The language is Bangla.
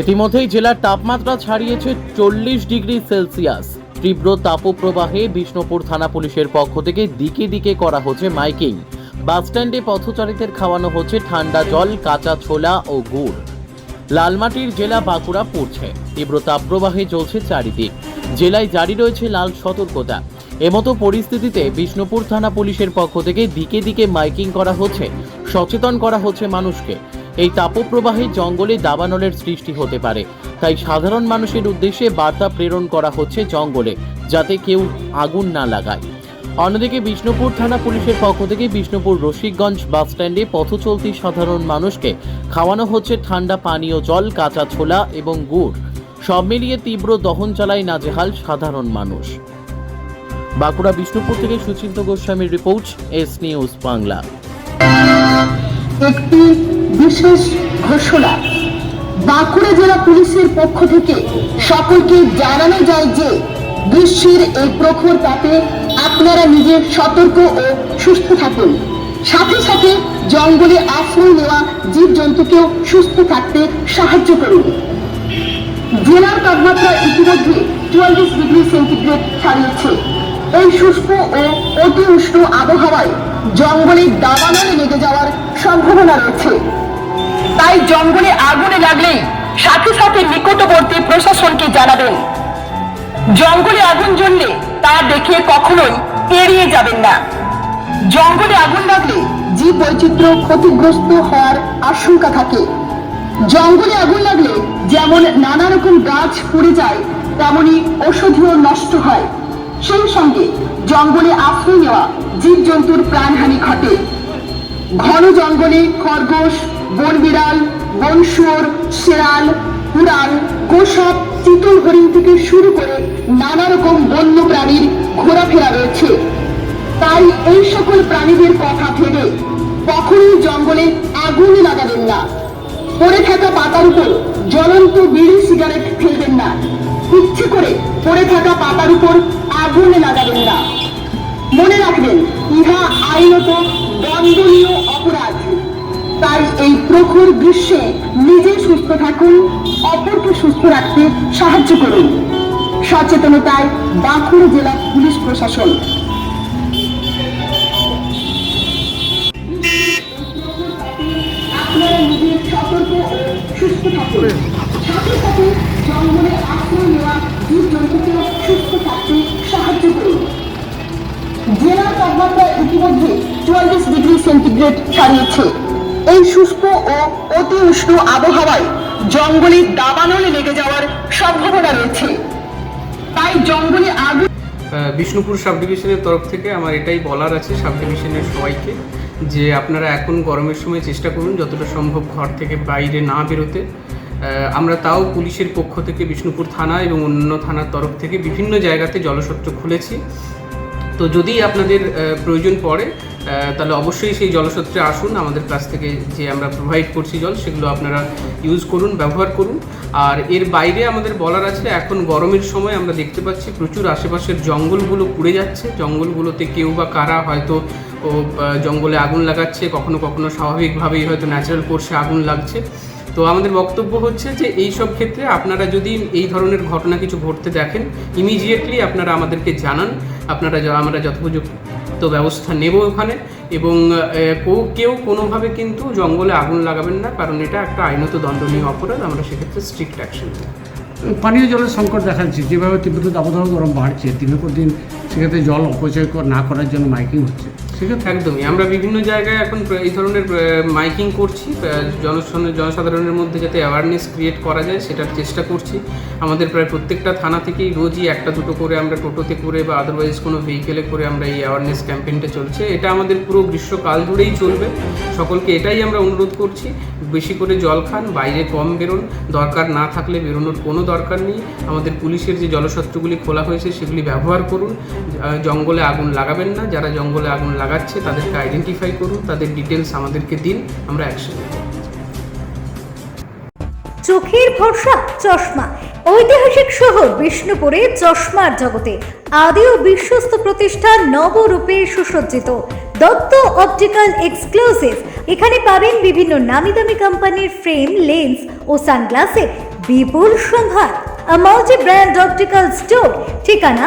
ইতিমধ্যেই জেলার তাপমাত্রা ছাড়িয়েছে চল্লিশ ডিগ্রি সেলসিয়াস। তীব্র তাপপ্রবাহে বিষ্ণুপুর থানা পুলিশের পক্ষ থেকে দিকে দিকে করা হচ্ছে মাইকিং। বাসস্ট্যান্ডে পথচারীদের খাওয়ানো হচ্ছে ঠান্ডা জল, কাঁচা ছোলা ও গুড়। লালমাটির জেলা বাঁকুড়া পড়ছে। তীব্র তাপপ্রবাহে চলছে চারিদিক। জেলায় জারি রয়েছে লাল সতর্কতা। এমতো পরিস্থিতিতে বিষ্ণুপুর থানা পুলিশের পক্ষ থেকে দিকে দিকে মাইকিং করা হচ্ছে। সচেতন করা হচ্ছে মানুষকে। এই তাপপ্রবাহে জঙ্গলে দাবানলের সৃষ্টি হতে পারে। তাই সাধারণ মানুষের উদ্দেশ্যে বার্তা প্রেরণ করা হচ্ছে জঙ্গলে, যাতে কেউ আগুন না লাগায়। অন্যদিকে বিষ্ণুপুর থানা পুলিশের পক্ষ থেকে বিষ্ণুপুর রসিকগঞ্জ বাস স্ট্যান্ডে পথচলতি সাধারণ মানুষকে খাওয়ানো হচ্ছে ঠান্ডা পানীয় জল, কাঁচা ছোলা এবং গুড়। সব মিলিয়ে তীব্র দহন চালায় নাজেহাল সাধারণ মানুষ। বাঁকুড়া বিষ্ণুপুর থেকে সুচিন্ত গোস্বামীর রিপোর্ট, এস নিউজ বাংলা। বিশেষ ঘোষণা। বাঁকুড়া জেলা পুলিশের পক্ষ থেকে সকলকে জানানো যায় যে গ্রীষ্মের এই প্রখর তাপে আপনারা নিজে সতর্ক ও সুস্থ থাকুন। সাথে সাথে জঙ্গলে আশ্রয় নেওয়া জীবজন্তুকেও সুস্থ থাকতে সাহায্য করুন। জেলার তাপমাত্রা ইতিমধ্যে চুয়াল্লিশ ডিগ্রি সেন্টিগ্রেড ছাড়িয়েছে। এই শুষ্ক ও অতি উষ্ণ আবহাওয়ায় জঙ্গলে দাবানলে লেগে যাওয়ার সম্ভাবনা রয়েছে। তাই জঙ্গলে আগুনে লাগলেই সাথে সাথে নিকটবর্তী প্রশাসনকে জানাবেন। জঙ্গলে আগুন জ্বললে তা দেখে কখনোই এড়িয়ে যাবেন না। জঙ্গলে আগুন লাগলে জীব বৈচিত্র্য ক্ষতিগ্রস্ত হওয়ার আশঙ্কা থাকে। জঙ্গলে আগুন লাগলে যেমন নানা রকম গাছ পড়ে যায়, তেমনি ঔষধিও নষ্ট হয়। সেই সঙ্গে জঙ্গলে আশ্রয় নেওয়া জীবজন্তুর প্রাণহানি ঘটে। ঘন জঙ্গলে খরগোশ বন বিড়াল, বন শুয়োর শেয়াল উড়াল গোসাপ, চিতল হরিণ থেকে শুরু করে নানা রকম বন্য প্রাণীর ঘোরাফেরা রয়েছে। তাই এই সকল প্রাণীদের কথা ভেবে কখনোই জঙ্গলে আগুন লাগাবেন না। পড়ে থাকা পাতার উপর জ্বলন্ত বিড়ি সিগারেট ফেলবেন না। ইচ্ছে করে পড়ে থাকা পাতার উপর আগুন লাগাবেন না। মনে রাখবেন, ইহা আইনত দণ্ডনীয় অপরাধ। তাই এই প্রখর গ্রীষ্মে নিজে সুস্থ থাকুন, অপরকে সুস্থ রাখতে সাহায্য করুন। সচেতনতায় বাঁকুড়া জেলা পুলিশ প্রশাসন। করুন। জেলার তাপমাত্রা ইতিমধ্যে চুয়াল্লিশ ডিগ্রি সেন্টিগ্রেড ছাড়িয়েছে। এই শুষ্ক ও অতি উষ্ণ আবহাওয়ায় জঙ্গলে দাবানলে লেগে যাওয়ার সম্ভাবনা রয়েছে। তাই জঙ্গলে আগুন বিষ্ণুপুর সাব ডিভিশনের তরফ থেকে আমার এটাই বলার আছে সাব ডিভিশনের সবাইকে যে আপনারা এখন গরমের সময় চেষ্টা করুন যতটা সম্ভব ঘর থেকে বাইরে না বেরোতে। আমরা তাও পুলিশের পক্ষ থেকে বিষ্ণুপুর থানা এবং অন্যান্য থানার তরফ থেকে বিভিন্ন জায়গাতে জলসত্র খুলেছি। তো যদি আপনাদের প্রয়োজন পড়ে তাহলে অবশ্যই সেই জলসত্রে আসুন। আমাদের কাছ থেকে যে আমরা প্রোভাইড করছি জল, সেগুলো আপনারা ইউজ করুন, ব্যবহার করুন। আর এর বাইরে আমাদের বলার আছে, এখন গরমের সময় আমরা দেখতে পাচ্ছি প্রচুর আশেপাশের জঙ্গলগুলো পুড়ে যাচ্ছে। জঙ্গলগুলোতে কেউ বা কারা হয়তো, ও জঙ্গলে আগুন লাগাচ্ছে, কখনো কখনো স্বাভাবিকভাবেই হয়তো ন্যাচারাল কোর্সে আগুন লাগছে। তো আমাদের বক্তব্য হচ্ছে যে এই সব ক্ষেত্রে আপনারা যদি এই ধরনের ঘটনা কিছু ঘটতে দেখেন ইমিডিয়েটলি আপনারা আমাদেরকে জানান। আপনারা আমরা যথোপযুক্ত ব্যবস্থা নেব ওখানে এবং কেউ- কোনোভাবে কিন্তু জঙ্গলে আগুন লাগাবেন না, কারণ এটা একটা আইনত দণ্ডনীয় অপরাধ, আমরা সেক্ষেত্রে স্ট্রিক্ট অ্যাকশন পানীয় জলের সংকট দেখা যাচ্ছে যেভাবে তীব্র দাবদাহ গরম বাড়ছে দিনের পর দিন সেক্ষেত্রে জল অপচয় না করার জন্য মাইকিং হচ্ছে। সেক্ষেত্রে একদমই। আমরা বিভিন্ন জায়গায় এখন এই ধরনের মাইকিং করছি। জনসাধারণের মধ্যে যাতে অ্যাওয়ারনেস ক্রিয়েট করা যায়, সেটার চেষ্টা করছি। আমাদের প্রায় প্রত্যেকটা থানা থেকেই রোজই একটা দুটো করে আমরা টোটোতে করে বা আদারওয়াইজ কোনো ভেহিকেলে করে আমরা এই অ্যাওয়ারনেস ক্যাম্পেইনটা চলছে। এটা আমাদের পুরো গ্রীষ্মকাল জুড়েই চলবে। সকলকে এটাই আমরা অনুরোধ করছি। বেশি করে জল খান, বাইরে কম বেরোন। দরকার না থাকলে বেরোনোর কোনো দরকার নেই। আমাদের পুলিশের যে জলসত্রগুলি খোলা হয়েছে, সেগুলি ব্যবহার করুন। জঙ্গলে আগুন লাগাবেন না। যারা জঙ্গলে আগুন লাগাচ্ছে, তাদেরকে আইডেন্টিফাই করুন, তাদের ডিটেলস আমাদেরকে দিন, আমরা অ্যাকশন নেব। চোখের ভরসা, চশমা। ঐতিহাসিক শহর বিষ্ণুপুরে চশমার জগতে আদি ও বিশ্বস্ত প্রতিষ্ঠান নবরূপে সুসজ্জিত। Dutta optical exclusive. এখানে পাবেন বিভিন্ন নামি দামি কোম্পানির ফ্রেম, লেন্স ও সানগ্লাসে বিপুল সম্ভার। মাল্টি ব্র্যান্ড অপটিক্যাল স্টোর ঠিকানা